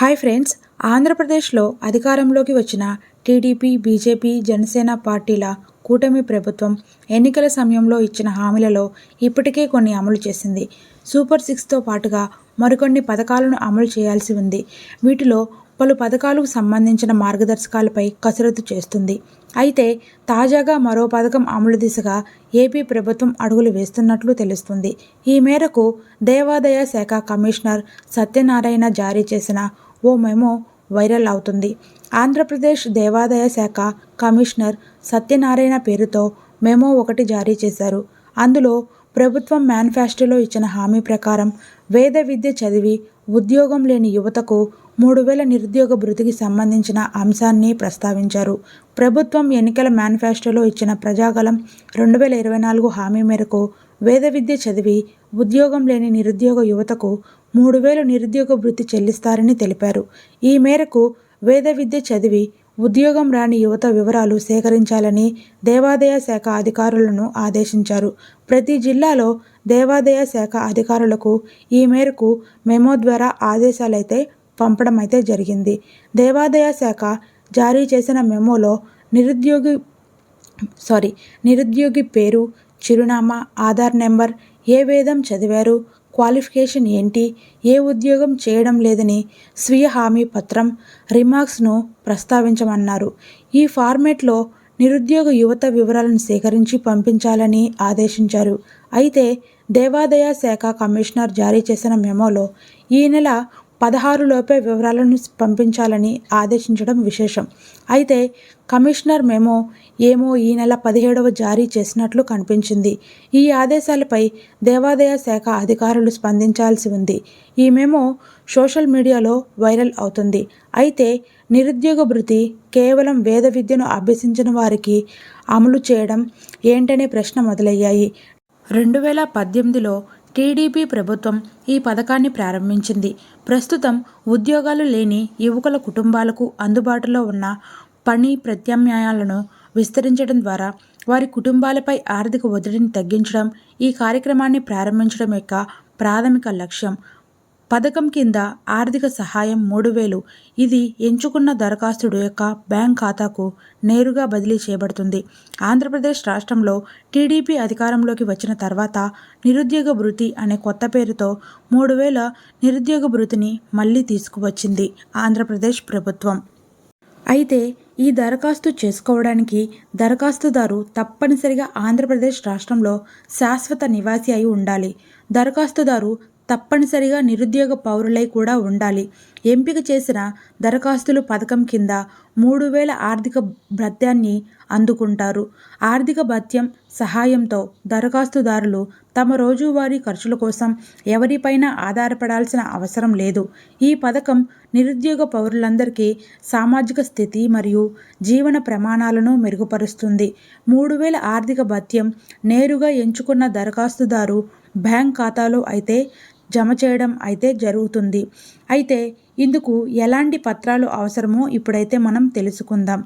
Hi friends ఆంధ్రప్రదేశ్లో అధికారంలోకి వచ్చిన టీడీపీ బీజేపీ జనసేన పార్టీల కూటమి ప్రభుత్వం ఎన్నికల సమయంలో ఇచ్చిన హామీలలో ఇప్పటికే కొన్ని అమలు చేసింది. సూపర్ సిక్స్తో పాటుగా మరికొన్ని పథకాలను అమలు చేయాల్సి ఉంది. వీటిలో పలు పథకాలకు సంబంధించిన మార్గదర్శకాలపై కసరత్తు చేస్తుంది. అయితే తాజాగా మరో పథకం అమలు దిశగా ఏపీ ప్రభుత్వం అడుగులు వేస్తున్నట్లు తెలుస్తుంది. ఈ మేరకు దేవాదాయ శాఖ కమిషనర్ సత్యనారాయణ జారీ చేసిన ఓ మెమో వైరల్ అవుతుంది. ఆంధ్రప్రదేశ్ దేవాదాయ శాఖ కమిషనర్ సత్యనారాయణ పేరుతో మెమో ఒకటి జారీ చేశారు. అందులో ప్రభుత్వం మేనిఫెస్టోలో ఇచ్చిన హామీ ప్రకారం వేద విద్య చదివి ఉద్యోగం లేని యువతకు మూడు వేల నిరుద్యోగ భృతికి సంబంధించిన అంశాన్ని ప్రస్తావించారు. ప్రభుత్వం ఎన్నికల మేనిఫెస్టోలో ఇచ్చిన ప్రజాగలం రెండు వేల ఇరవై నాలుగు హామీ మేరకు వేద విద్య చదివి ఉద్యోగం లేని నిరుద్యోగ యువతకు మూడు వేలు నిరుద్యోగ వృత్తి చెల్లిస్తారని తెలిపారు. ఈ మేరకు వేద విద్య చదివి ఉద్యోగం రాని యువత వివరాలు సేకరించాలని దేవాదాయ శాఖ అధికారులను ఆదేశించారు. ప్రతి జిల్లాలో దేవాదాయ శాఖ అధికారులకు ఈ మేరకు మెమో ద్వారా ఆదేశాలైతే పంపడం అయితే జరిగింది. దేవాదాయ శాఖ జారీ చేసిన మెమోలో నిరుద్యోగి సారీ నిరుద్యోగి పేరు చిరునామా ఆధార్ నెంబర్ ఏ వేదం చదివారు క్వాలిఫికేషన్ ఏంటి ఏ ఉద్యోగం చేయడం లేదని స్వీయ హామీ పత్రం రిమార్క్స్ను ప్రస్తావించమన్నారు. ఈ ఫార్మేట్లో నిరుద్యోగ యువత వివరాలను సేకరించి పంపించాలని ఆదేశించారు. అయితే దేవాదాయ శాఖ కమిషనర్ జారీ చేసిన మెమోలో ఈ నెల పదహారులోపే వివరాలను పంపించాలని ఆదేశించడం విశేషం. అయితే కమిషనర్ మేమో ఏమో ఈ నెల పదిహేడవ జారీ చేసినట్లు కనిపించింది. ఈ ఆదేశాలపై దేవాదాయ శాఖ అధికారులు స్పందించాల్సి ఉంది. ఈ మేమో సోషల్ మీడియాలో వైరల్ అవుతుంది. అయితే నిరుద్యోగ భృతి కేవలం వేద విద్యను అభ్యసించిన వారికి అమలు చేయడం ఏంటనే ప్రశ్న మొదలయ్యాయి. రెండు వేల పద్దెనిమిదిలో టీడీపీ ప్రభుత్వం ఈ పథకాన్ని ప్రారంభించింది. ప్రస్తుతం ఉద్యోగాలు లేని యువకుల కుటుంబాలకు అందుబాటులో ఉన్న పని ప్రత్యామ్నాయాలను విస్తరించడం ద్వారా వారి కుటుంబాలపై ఆర్థిక ఒత్తిడిని తగ్గించడం ఈ కార్యక్రమాన్ని ప్రారంభించడం యొక్క ప్రాథమిక లక్ష్యం పథకం కింద ఆర్థిక సహాయం మూడు వేలు. ఇది ఎంచుకున్న దరఖాస్తుడు యొక్క బ్యాంక్ ఖాతాకు నేరుగా బదిలీ చేయబడుతుంది. ఆంధ్రప్రదేశ్ రాష్ట్రంలో టీడీపీ అధికారంలోకి వచ్చిన తర్వాత నిరుద్యోగ భృతి అనే కొత్త పేరుతో మూడు వేల నిరుద్యోగ భృతిని మళ్ళీ తీసుకువచ్చింది ఆంధ్రప్రదేశ్ ప్రభుత్వం. అయితే ఈ దరఖాస్తు చేసుకోవడానికి దరఖాస్తుదారు తప్పనిసరిగా ఆంధ్రప్రదేశ్ రాష్ట్రంలో శాశ్వత నివాసి అయి ఉండాలి. దరఖాస్తుదారు తప్పనిసరిగా నిరుద్యోగ పౌరులై కూడా ఉండాలి. ఎంపిక చేసిన దరఖాస్తులు పథకం కింద మూడు వేల ఆర్థిక భత్యాన్ని అందుకుంటారు. ఆర్థిక భత్యం సహాయంతో దరఖాస్తుదారులు తమ రోజువారీ ఖర్చుల కోసం ఎవరిపైనా ఆధారపడాల్సిన అవసరం లేదు. ఈ పథకం నిరుద్యోగ పౌరులందరికీ సామాజిక స్థితి మరియు జీవన ప్రమాణాలను మెరుగుపరుస్తుంది. మూడు వేల ఆర్థిక భత్యం నేరుగా ఎంచుకున్న దరఖాస్తుదారు బ్యాంక్ ఖాతాలో అయితే జమ చేయడం అయితే జరుగుతుంది. అయితే ఇందుకు ఎలాంటి పత్రాలు అవసరమో ఇప్పుడైతే మనం తెలుసుకుందాం.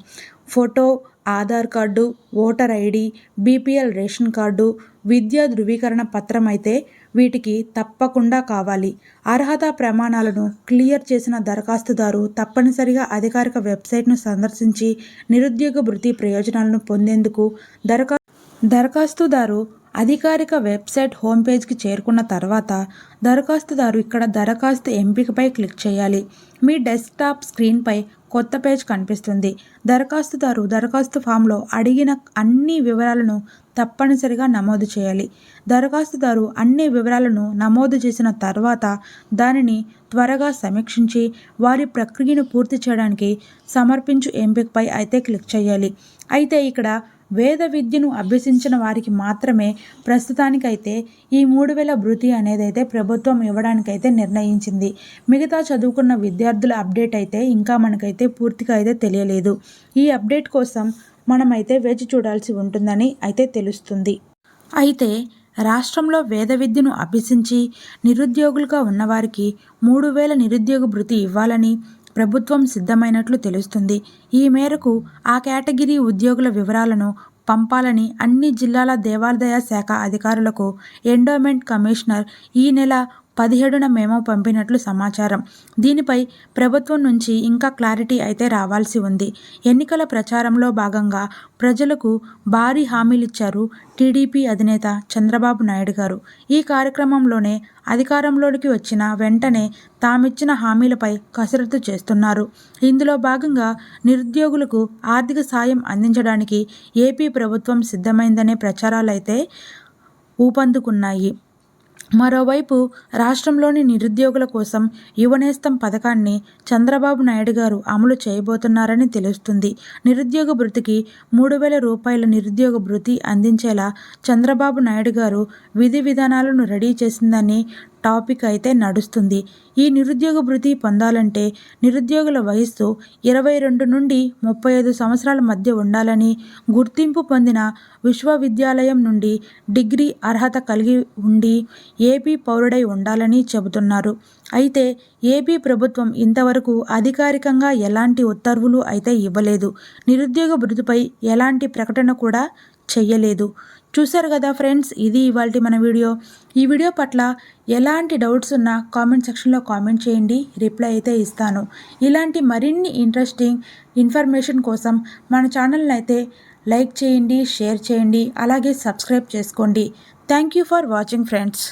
Photo Aadhaar card voter ID BPL ration card విద్యా ధృవీకరణ పత్రం అయితే వీటికి తప్పకుండా కావాలి. అర్హత ప్రమాణాలను క్లియర్ చేసిన దరఖాస్తుదారు తప్పనిసరిగా అధికారిక వెబ్సైట్ను సందర్శించి నిరుద్యోగ భృతి ప్రయోజనాలను పొందేందుకు దరఖా దరఖాస్తుదారు అధికారిక వెబ్సైట్ హోమ్ పేజ్కి చేరుకున్న తర్వాత దరఖాస్తుదారు ఇక్కడ దరఖాస్తు ఎంపికపై క్లిక్ చేయాలి. మీ డెస్క్టాప్ స్క్రీన్పై కొత్త పేజ్ కనిపిస్తుంది. దరఖాస్తుదారు దరఖాస్తు ఫామ్లో అడిగిన అన్ని వివరాలను తప్పనిసరిగా నమోదు చేయాలి. దరఖాస్తుదారు అన్ని వివరాలను నమోదు చేసిన తర్వాత దానిని త్వరగా సమీక్షించి వారి ప్రక్రియను పూర్తి చేయడానికి సమర్పించు ఎంపికపై అయితే క్లిక్ చేయాలి. అయితే ఇక్కడ వేద విద్యను అభ్యసించిన వారికి మాత్రమే ప్రస్తుతానికైతే ఈ మూడు వేల భృతి అనేది అయితే ప్రభుత్వం ఇవ్వడానికైతే నిర్ణయించింది. మిగతా చదువుకున్న విద్యార్థుల అప్డేట్ అయితే ఇంకా మనకైతే పూర్తిగా అయితే తెలియలేదు. ఈ అప్డేట్ కోసం మనమైతే వేచి చూడాల్సి ఉంటుందని అయితే తెలుస్తుంది. అయితే రాష్ట్రంలో వేద విద్యను అభ్యసించి నిరుద్యోగులుగా ఉన్నవారికి మూడు వేల నిరుద్యోగ భృతి ఇవ్వాలని ప్రభుత్వం సిద్ధమైనట్లు తెలుస్తుంది. ఈ మేరకు ఆ కేటగిరీ ఉద్యోగుల వివరాలను పంపాలని అన్ని జిల్లాల దేవాదాయ శాఖ అధికారులకు ఎండోమెంట్ కమిషనర్ ఈ నెల పదిహేడున మేము పంపినట్లు సమాచారం. దీనిపై ప్రభుత్వం నుంచి ఇంకా క్లారిటీ అయితే రావాల్సి ఉంది. ఎన్నికల ప్రచారంలో భాగంగా ప్రజలకు భారీ హామీలిచ్చారు టీడీపీ అధినేత చంద్రబాబు నాయుడు గారు. ఈ కార్యక్రమంలోనే అధికారంలోకి వచ్చిన వెంటనే తామిచ్చిన హామీలపై కసరత్తు చేస్తున్నారు. ఇందులో భాగంగా నిరుద్యోగులకు ఆర్థిక సాయం అందించడానికి ఏపీ ప్రభుత్వం సిద్ధమైందనే ప్రచారాలైతే ఊపందుకున్నాయి. మరోవైపు రాష్ట్రంలోని నిరుద్యోగుల కోసం యువనేస్తం పథకాన్ని చంద్రబాబు నాయుడు గారు అమలు చేయబోతున్నారని తెలుస్తుంది. నిరుద్యోగ భృతికి మూడు వేల రూపాయల నిరుద్యోగ భృతి అందించేలా చంద్రబాబు నాయుడు గారు విధి విధానాలను రెడీ చేసిందని టాపిక్ అయితే నడుస్తుంది. ఈ నిరుద్యోగ భృతి పొందాలంటే నిరుద్యోగుల వయస్సు ఇరవై రెండు నుండి ముప్పై ఐదు సంవత్సరాల మధ్య ఉండాలని గుర్తింపు పొందిన విశ్వవిద్యాలయం నుండి డిగ్రీ అర్హత కలిగి ఉండి ఏపీ పౌరుడై ఉండాలని చెబుతున్నారు. అయితే ఏపీ ప్రభుత్వం ఇంతవరకు అధికారికంగా ఎలాంటి ఉత్తర్వులు అయితే ఇవ్వలేదు. నిరుద్యోగ భృతిపై ఎలాంటి ప్రకటన కూడా చెయ్యలేదు. చూశారు కదా ఫ్రెండ్స్? ఇది ఇవాళ మన వీడియో. ఈ వీడియో పట్ల ఎలాంటి డౌట్స్ ఉన్నా కామెంట్ సెక్షన్లో కామెంట్ చేయండి. రిప్లై అయితే ఇస్తాను. ఇలాంటి మరిన్ని ఇంట్రెస్టింగ్ ఇన్ఫర్మేషన్ కోసం మన ఛానల్ని అయితే లైక్ చేయండి షేర్ చేయండి అలాగే సబ్స్క్రైబ్ చేసుకోండి. Thank you for watching friends.